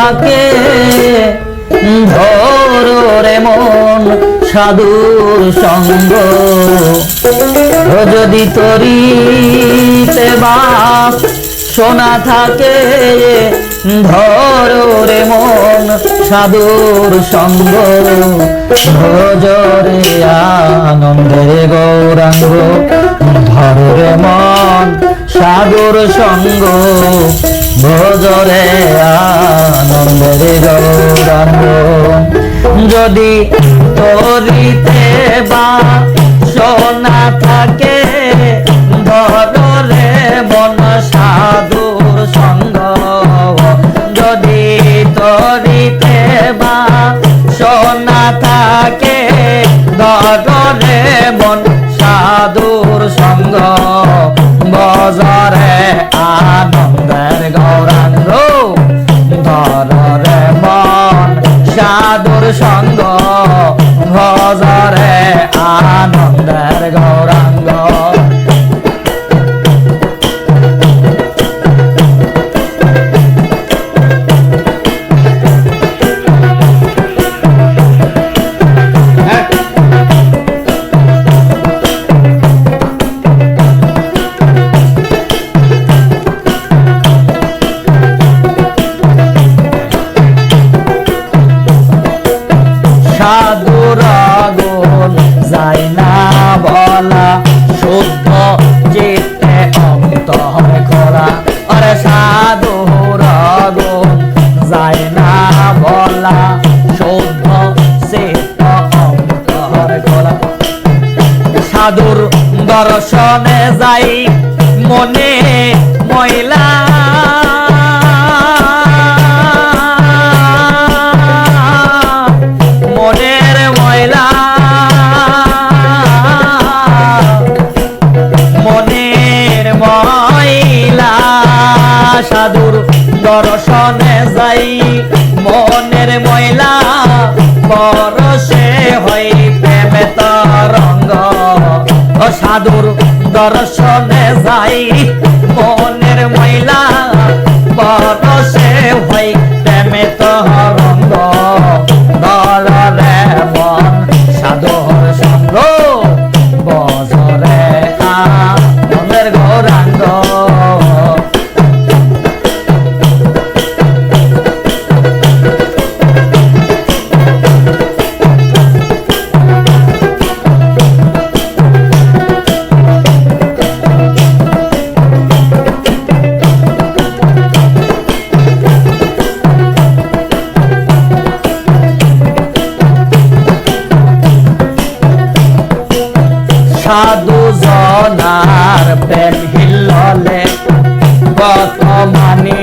থাকে। ধরো রে মন, সাধুর সঙ্গ। যদি তরিতে বাস সোনা থাকে, ধরো রে মন, সাধুর সঙ্গ। ভজরে আনন্দের গৌরাঙ্গ, ধরো রে মন, সাধুর সঙ্গ। ভজরে আনন্দের তরিতে বা সোনা থাকে ধরে মন সাধুর সঙ্গ বজরে আরে সাধুর যায় না বলা শুদ্ধ চিত্ত অন্তর সাধুর দর্শনে যাই মনে সাধুর দর্শনে যাই মনের ময়লা পরশে হই প্রেমে তরঙ্গ। সাধুর দর্শনে যাই মনের ময়লা কত মানিক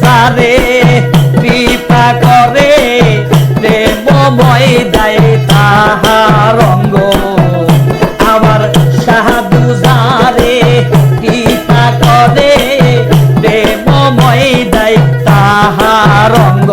সাধু পিপা করে দেব দেয় তাহার রঙ্গ আমার সাধু সারে কৃপা করে দেব দেয় তাহার রঙ্গ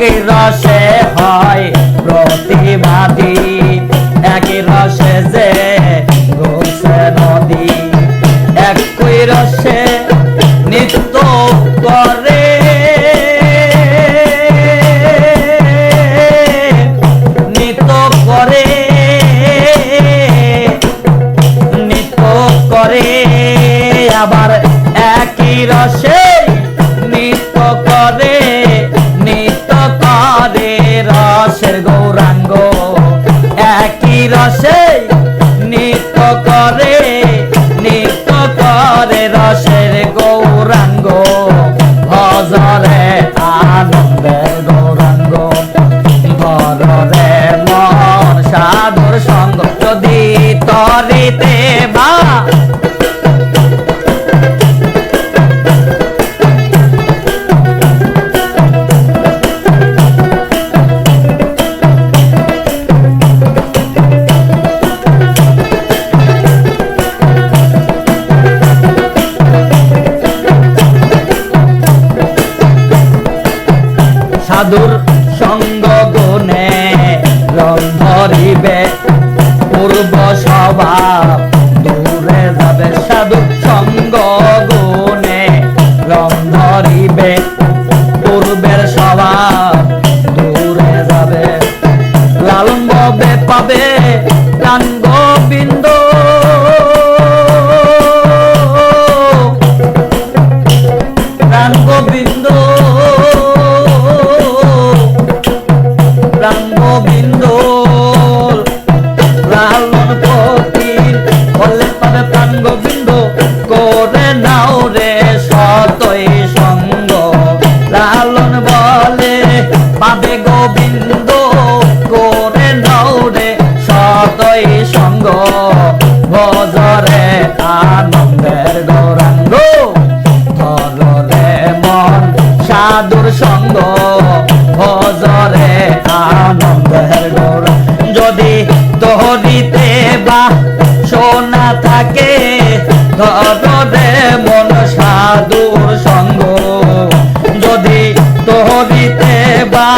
একই রসে হয় প্রতিবাদী একই রসে যে রসের গৌরাঙ্গ। একই রসে নৃত্য করে সাধুর সঙ্গ গুণে রং ধরিবে। পূর্ব স্বভাব দূরে যাবে সাধুর সঙ্গ গুণে রং ধরিবে। পূর্বের স্বভাব দূরে যাবে। লালন ববে পাবে? সাধুর সঙ্গ ভজরে আনন্দের ডোর যদি তোহরিতে বা সোনা থাকে ধরে মন সাধুর সঙ্গ। যদি তোহরিতে বা